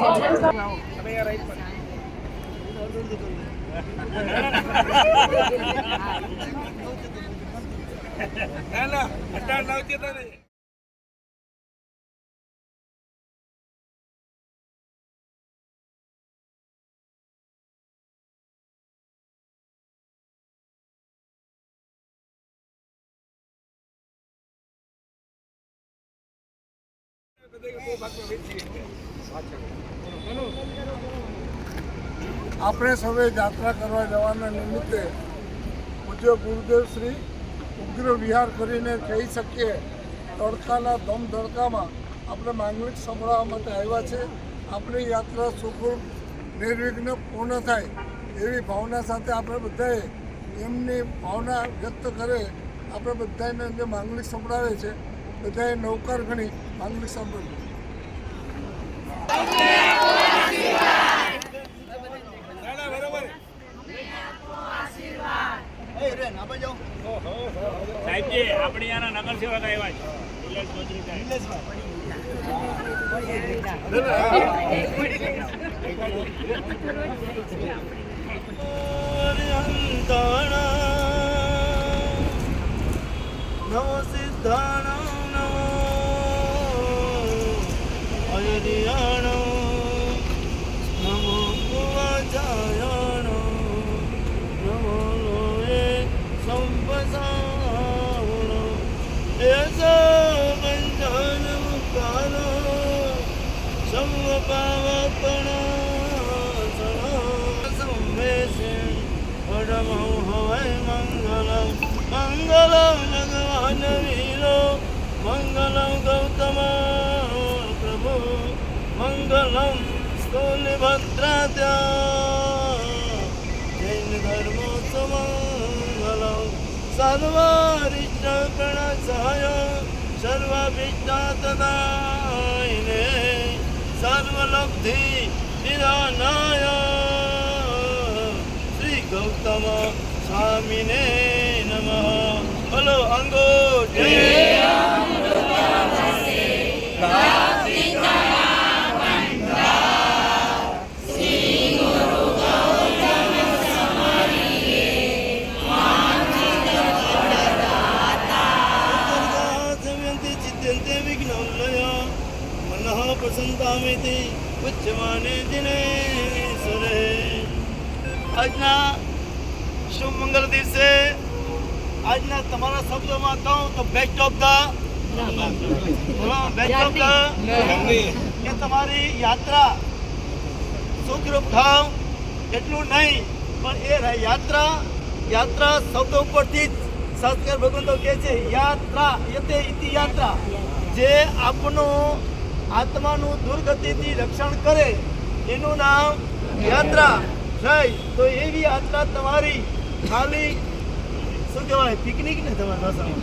અમે બરાબર છીએ ના ના અઢાર લાવતી હતા ને આપણે સૌએ યાત્રા કરવા જવાના નિમિત્તે પૂજ્ય ગુરુદેવ શ્રી ઉગ્ર વિહાર કરીને કહી શકીએ, તડકાના ધમ ધડકામાં આપણે માંગલિક સંભળાવવા માટે આવ્યા છે. આપણી યાત્રા સુખરૂપ, નિર્વિઘ્ન પૂર્ણ થાય એવી ભાવના સાથે આપણે બધાએ એમની ભાવના વ્યક્ત કરે, આપણે બધાને જે માંગલિક સંભળાવે છે. બધાએ નૌકાર ગણી માંગલિક સંભળાવી ના ના બરોબર સાહેબજી આપણે યાના નગર સેવક આવ્યા છે નિલેશ સિદ્ધાણ સાહેબ નમો સર્વારિષ્ટ પ્રણસાય સર્વાભીષ્ટાતદાયિને સર્વલબ્ધિ નિરાનાય શ્રી ગૌતમ સ્વામીને નમઃ બોલો અંગો જય આજના શુભ મંગળ દિવસે આજના તમારા શબ્દોમાં કહું તો best of the best of the કે તમારી યાત્રા સુખરૂપ થાવ એટલું નહીં પણ એ યાત્રા યાત્રા શબ્દો ઉપરથી જ સંસ્કાર ભગવંતો કહે છે યાત્રા યતે ઇતિ યાત્રા જે આપનું આત્માનું દુર્ગતિથી રક્ષણ કરે એનું નામ યાત્રા. થાય તો એવી યાત્રા તમારી ખાલી શું કહેવાય પિકનિક ને તમારી ભાષામાં?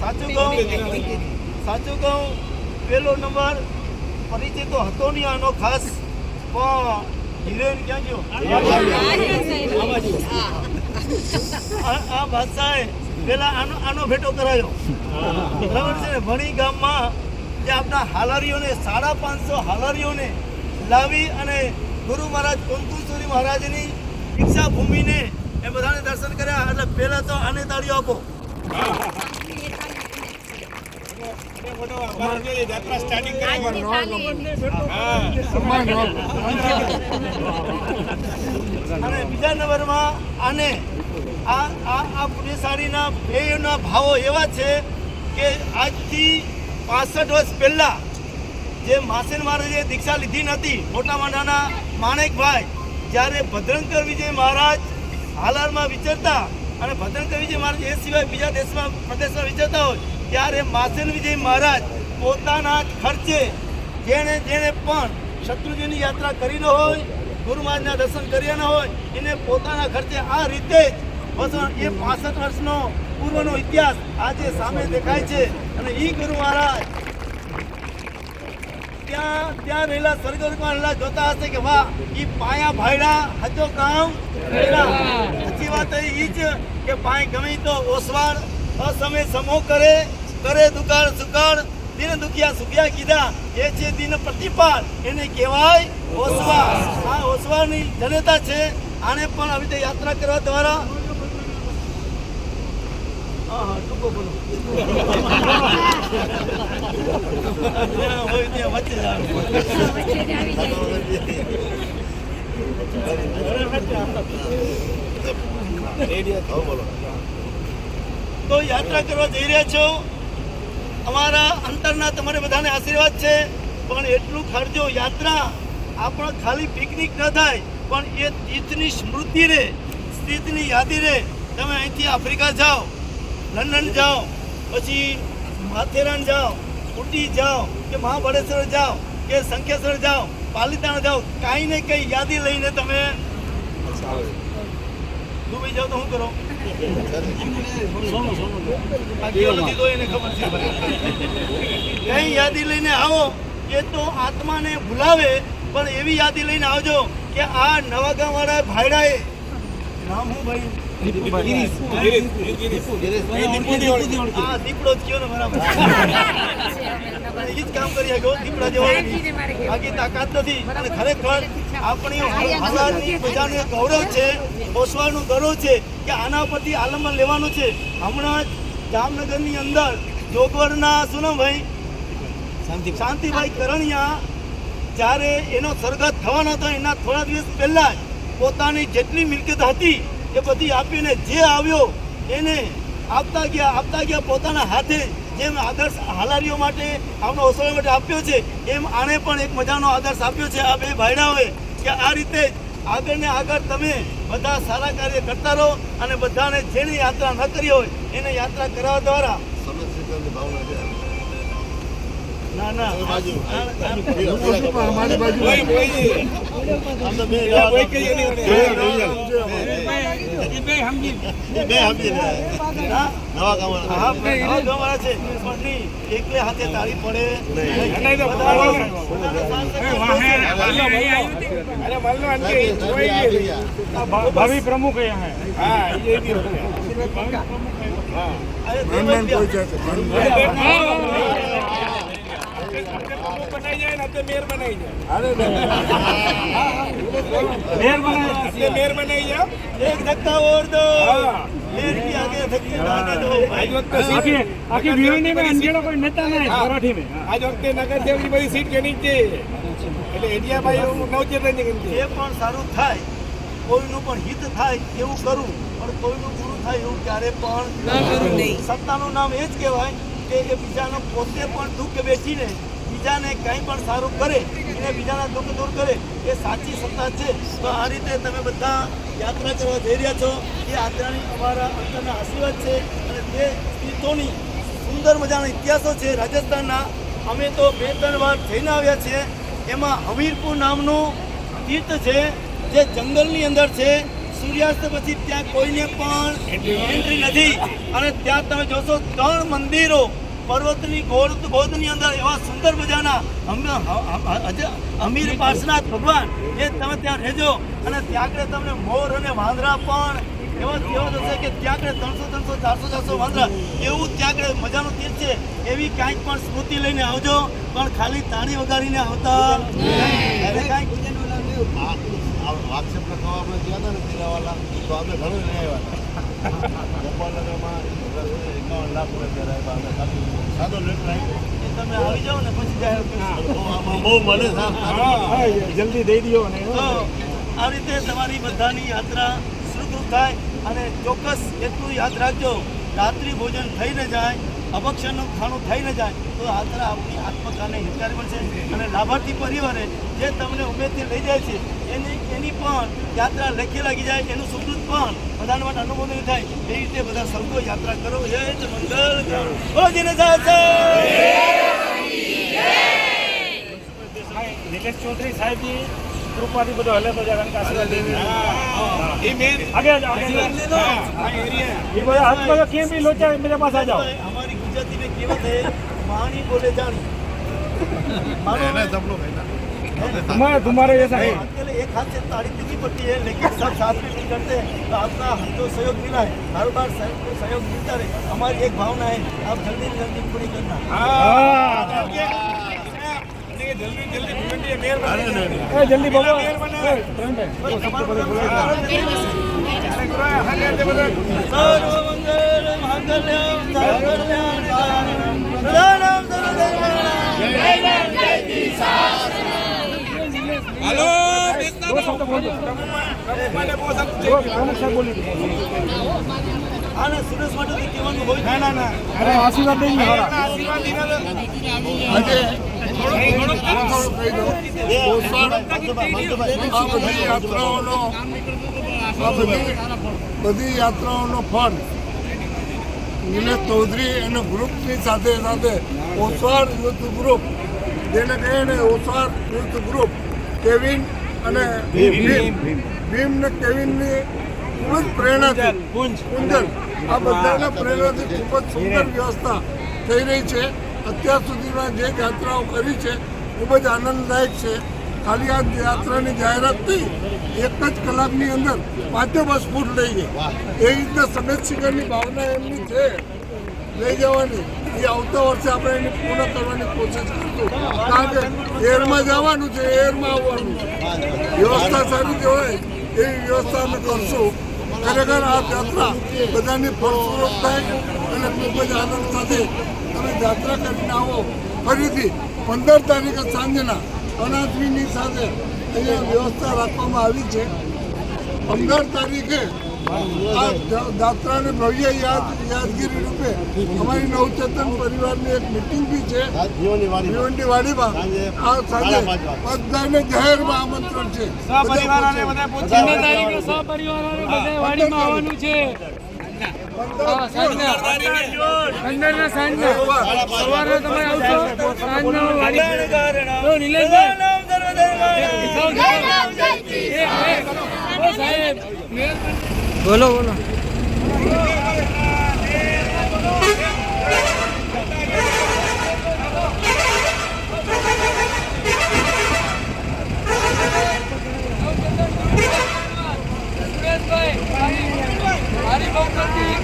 સાચું કહું સાચું કહું પેલો નંબર પરિચય તો હતો નહીં આનો ખાસ પણ હિરોઈન ક્યાં ગયો. આ આ ભાષાએ પેલા આનો આનો ભેટો કરાયો. બરાબર છે? વણી ગામમાં જે આપણા હાલારીઓને, સાડા પાંચસો હાલારીઓને લાવી અને ગુરુ મહારાજ કુંતુસુરી મહારાજની દીક્ષા ભૂમિને એ બધાને દર્શન કર્યા. એટલે પહેલા તો આને તાળીઓ આપો. અને બીજા નંબરમાં આને આ આ આ પુણ્યશાળીના ભેયના ભાવો એવા છે કે આજથી પાસઠ વર્ષ પહેલાં જે માસેન મહારાજે દીક્ષા લીધી નથી મોટામાં નાના માણેકભાઈ જ્યારે ભદ્રંકર વિજય મહારાજ હાલારમાં વિચરતા અને ભદ્રંકર વિજય મહારાજ એ સિવાય બીજા દેશમાં, પ્રદેશમાં વિચરતા હોય, ત્યારે માસેન વિજય મહારાજ પોતાના ખર્ચે જેણે જેણે પણ શત્રુજીની યાત્રા કરી ન હોય ગુરુ મહારાજના દર્શન કર્યા ન હોય, એને પોતાના ખર્ચે આ રીતે એ પાસઠ વર્ષનો પૂર્વનો ઇતિહાસ આજે સામે દેખાય છે. અને એ ગુરુ મહારાજ ત્યાં ત્યાં રહેલા સ્વર્ગમાં રહેલા જોતા હશે કે વાહ એ પાયા ભાયડા હજો કામ સાચી વાત એ જ કે પાય ગમે તો ઓસવાળ અસમય સમો કરે કરે દુકાળ સુકાળ, દિન દુખિયા સુખિયા કીધા. એ છે દિન પ્રતિપાલ, એને કહેવાય ઓસવાળ આ ઓસવાળની જનતા છે. આને પણ આવી રીતે યાત્રા કરવા દ્વારા. તો યાત્રા કરવા જઈ રહ્યા છો. અમારા અંતરના તમારે બધાને આશીર્વાદ છે. પણ એટલું ખર્ચો યાત્રા આપણો ખાલી પિકનિક ન થાય, પણ એ તીર્થની સ્મૃતિ રે તીર્થની યાદી રે. તમે અહીંથી આફ્રિકા જાઓ, લંડન જાઓ, પછી માથેરાન જાઓ, ઉટી જાઓ, કે મહાબળેશ્વર જાઓ, કે શંખેશ્વર જાઓ, પાલિતાણા જાઓ, કાંઈ ને કંઈ યાદી લઈને તમે દુબઈ જાઓ તો શું કરો? કઈ યાદી લઈને આવો, એ તો આત્માને ભૂલાવે પણ એવી યાદી લઈને આવજો કે આ નવા ગામ વાળા ભાઈડાએ નામ હું ભાઈ દીપડો જ કયો ને બરાબર એ જ કામ કરી શક્યો દીપડા જેવો બાકી તાકાત નથી અને ખરેખર આપણી પ્રજાનું ગૌરવ છે ઓસવાનું ગૌરવ છે કે આના પરથી આલંબન લેવાનું છે હમણાં જ જામનગરની અંદર જોગવડના શું નામ ભાઈ શાંતિભાઈ કરણિયા જ્યારે એનો સ્વર્ગત થવાનો હતો, એના થોડા દિવસ પહેલાં જ પોતાની જેટલી મિલકત હતી એ બધી આપીને જે આવ્યો એને આપતા ગયા આપતા ગયા પોતાના હાથે જેમ આદર્શ હાલારીઓ માટે આપણો ઓસવા માટે આપ્યો છે, એમ આણે પણ એક મજાનો આદર્શ આપ્યો છે. આ બે ભાઈડાઓએ કે આ રીતે આગળ ને આગળ તમે બધા સારા કાર્ય કરતા રહો અને બધાને જેની યાત્રા ન કરી હોય એને યાત્રા કરવા દ્વારા સમજ ના એકલે હાથે તાળી પડે ભાવી પ્રમુખ અહીંયા હે હા અરે બ્રાહ્મણ કોઈ દેવત્યા. છે બ્રાહ્મણ. આપણે બનાઈ જાય ને આપણે મેર બનાઈ જાય અરે નહીં. મેર બનાવ્યા આપણે મેર બનાઈ જાઓ એક ધક્કા और दो હા. लेर की आगे धक्के डालने दो આજ વખતે આખી સીટ આખી ભીવની में अंधेरा कोई नेता नहीं હા. मराठी में हाँ। આજ વખતે નગરસેવકની બધી સીટ કેની જ છે એટલે એડિયાભાઈ નવચેતન છે કેમ જે પણ સારું થાય કોઈનું પણ હિત થાય એવું કરું પણ કોઈનું પૂરું થાય એવું ક્યારે પણ સત્તાનું નામ એ જ કહેવાય કે એ બીજાનો પોતે પણ દુઃખ વેચીને બીજાને કંઈ પણ સારું કરે અને બીજાના દુઃખ દૂર કરે, એ સાચી સત્તા છે. તો આ રીતે તમે બધા યાત્રા કરવા જઈ રહ્યા છો. એ યાત્રાની અમારા અંતરના આશીર્વાદ છે અને તે તીર્થોની સુંદર મજાના ઇતિહાસો છે. રાજસ્થાનના અમે તો બે ત્રણ વાર જઈને આવ્યા છીએ. એમાં હમીરપુર નામનું તીર્થ છે, જે જંગલની અંદર છે. સૂર્યાસ્ત પછી ત્યાં કોઈને પણ એન્ટ્રી નથી. અને ત્યાં તમે જોશો ત્રણ મંદિરો પર્વતની ગોળ ગોદની અંદર એવા સુંદર મજાના અમીર પાર્શનાથ ભગવાન એ તમે ત્યાં રહેજો. અને ત્યાં આગળ તમને મોર અને વાંદરા પણ એવા એવા થશે કે ત્યાં આગળ ત્રણસો ત્રણસો ચારસો ચારસો વાંદરા એવું ત્યાં આગળ મજાનું તીર્થ છે. એવી કાંઈક પણ સ્મૃતિ લઈને આવજો. પણ ખાલી તાળી વગાડીને આવતા. કાંઈક વાક્ષેપ લખવા આપણે ગયા હતા ને તેરાવાલા તો અમે ઘણું લઈ આવ્યા હતા. ગોપાલનગરમાં એકાવન લાખ રૂપિયા આવ્યા અમે સાદું સાદો તમે આવી જાઓ ને પછી જાહેર બહુ મળે જલ્દી દઈ દો ને આ રીતે તમારી બધાની યાત્રા સુખરૂપ થાય અને ચોક્કસ એટલું યાદ રાખજો રાત્રિ ભોજન થઈને જાય અભક્ષણનું ખાણું થઈને જાય તો યાત્રા આપણી આત્મકાને હિતકારી બનશે અને લાભાર્થી પરિવારે જે તમને ઉમેદથી લઈ જાય છે એની એની પણ યાત્રા લેખી લાગી જાય એનું સુકૃત પણ બધાને માટે અનુમોદન થાય. એ રીતે બધા સંતો યાત્રા કરો. જય મંગલ કરો જેને નિલેશ ચૌધરી સાહેબની કૃપાથી બધો હલે બધા કારણ કે આશીર્વાદ એ કેમ બી લોચા મેરે પાસે આ જાઓ. અમારી ગુજરાતી ને કેવત હે પાણી બોલે જાણી. એને સપનો કહેતા तुम्हारा तुम्हारा जैसा है एक हाथ से ताड़ी देनी पड़ती है लेकिन सब साथ में मिल करते तो आपका जो सहयोग मिला है हर बार को सहयोग मिलता रहे हमारी एक भावना है आप जल्दी से जल्दी पूरी करना जल्दी जल्दी जल्दी તો બોલો પ્રમુખ સાહેબ બોલી બધી યાત્રાઓનો ફંડ નિલેશ ચૌધરી અને ગ્રુપની સાથે સાથે ઓસવાળ યુથ ગ્રુપ, જેને કહીને ને ઓસવાળ યુથ ગ્રુપ, કેવિન અને ભીમ ને કેવિનની ખૂબ જ પ્રેરણાથી કુંજન આ બધાના પ્રેરણાથી ખૂબ જ સુંદર વ્યવસ્થા થઈ રહી છે. અત્યાર સુધીમાં જે યાત્રાઓ કરી છે ખૂબ જ આનંદદાયક છે. ખાલી આ યાત્રાની જાહેરાત થઈ એક જ કલાકની અંદર પાંચે બસ ફૂટ લઈ ગઈ એ રીતના સમેત શિખરની ભાવના એમની છે. લઈ જવાની. એ આવતા વર્ષે આપણે એની પૂર્ણ કરવાની કોશિશ કરશું. કારણ કે એરમાં જવાનું છે એરમાં આવવાનું છે. વ્યવસ્થા સારી જે હોય એવી વ્યવસ્થા અમે કરશું. ખરેખર આ યાત્રા બધાની ફળસ્વરૂપ થાય અને ખૂબ જ આનંદ સાથે તમે યાત્રા કરીને આવો. ફરીથી પંદર તારીખે સાંજના અનાજની સાથે અહીંયા વ્યવસ્થા રાખવામાં આવી છે. પંદર તારીખે આ ભવ્ય યાદ યાદગીરી રૂપે અમારી નવચેતન પરિવારની એક મિટિંગ બી છે. ભીવંડી વાડીમાં આ સાંજે. બધાને જાહેરમાં આમંત્રણ છે. આવવાનું છે. હા, સાંજના. સવારે તમે આવશો સાંજના વાડી નિલેશભાઈ. એક, એક. ઓ સાહેબ બોલો બોલો મારી બહુ કરતી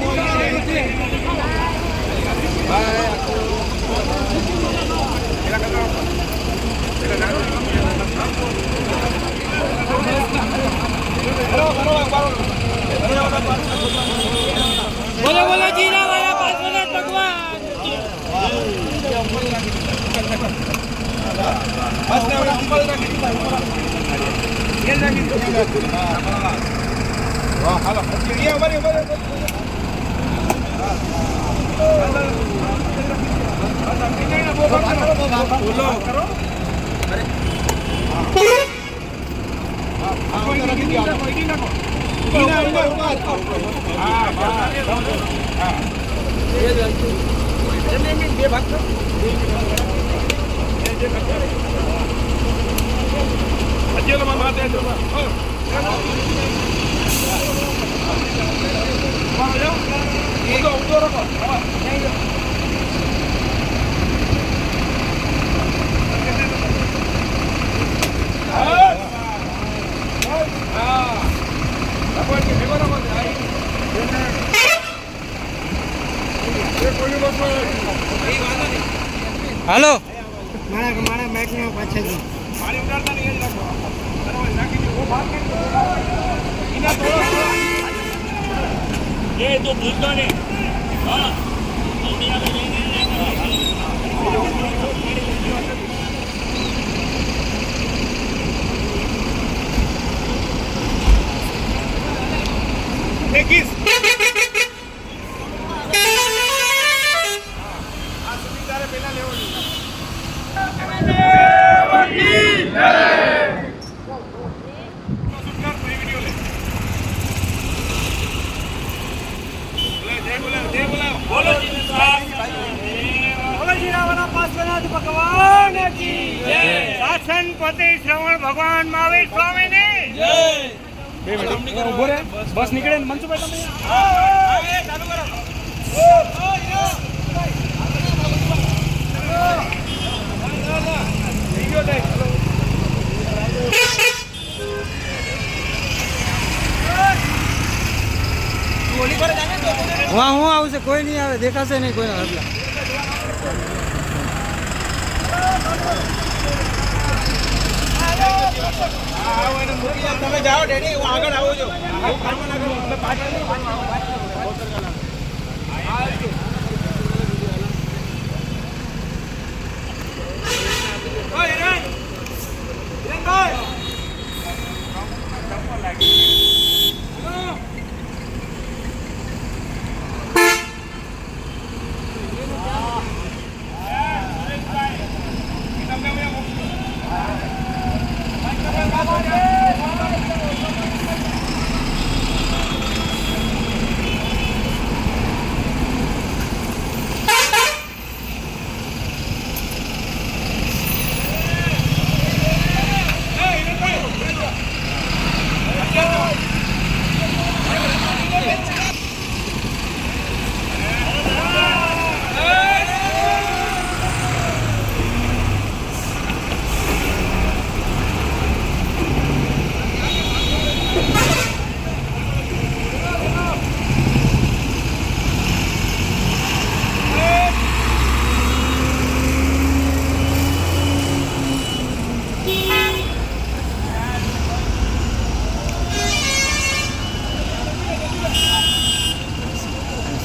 છે બોલો બોલો જીરા વાળા પાંચ મિનિટ ભગવાન હાલો અહીંયા અમારી અમારી હાલો પાણી ઉડાડતા નહીં જ રાખો બરાબર નાખી મારા બહાર કાઢી દો. એના થોડો એ તો ભૂલતો નહીં હા મેગીસ આ સુવિધારે પહેલા લેવાની બોલો ભગવાન કી જય શાસન શ્રવણ ભગવાન મહાવીર સ્વામીની. જય. બે મિનિટ. ઊભો રે બસ નીકળે ને. મનસુભાઈ તમે ચાલુ કરો હા હું આવશે કોઈ નહીં આવે. દેખાશે નહીં કોઈ હટલા તમે જાઓ ડેડી આગળ આવું છું.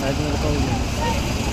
来自那个高原